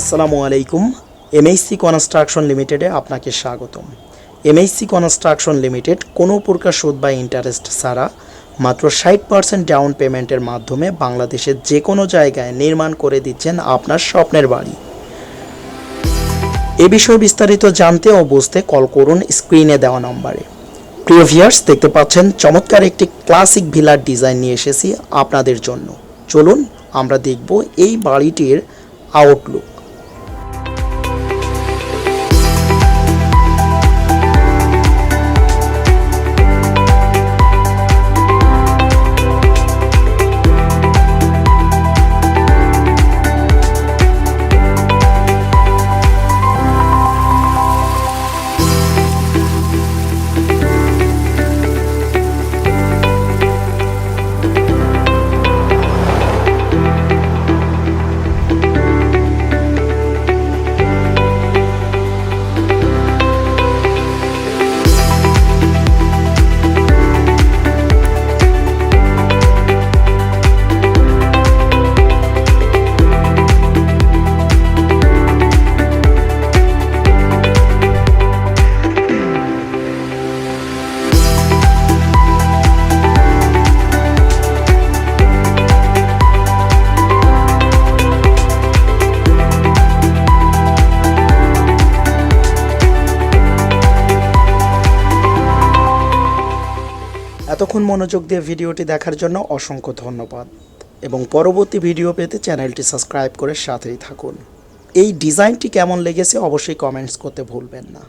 আসসালামু আলাইকুম এমএইসি কনস্ট্রাকশন লিমিটেডে আপনাকে স্বাগতম। এমএইসি কনস্ট্রাকশন লিমিটেড কোনো প্রকার সুদ বা ইন্টারেস্ট ছাড়া মাত্র ষাট পার্সেন্ট ডাউন পেমেন্টের মাধ্যমে বাংলাদেশের যে কোনো জায়গায় নির্মাণ করে দিচ্ছেন আপনার স্বপ্নের বাড়ি। এ বিষয়ে বিস্তারিত জানতে ও বুঝতে কল করুন স্ক্রিনে দেওয়া নম্বরে। প্রিয় ভিয়ার্স দেখতে পাচ্ছেন, চমৎকার একটি ক্লাসিক ভিলার ডিজাইন নিয়ে এসেছি আপনাদের জন্য। চলুন আমরা দেখব এই বাড়িটির আউটলুক এতক্ষণ মনোযোগ দিয়ে ভিডিওটি দেখার জন্য অসংখ্য ধন্যবাদ। এবং পরবর্তী ভিডিও পেতে চ্যানেলটি সাবস্ক্রাইব করে সাথেই থাকুন। এই ডিজাইনটি কেমন লেগেছে অবশ্যই কমেন্টস করতে ভুলবেন না।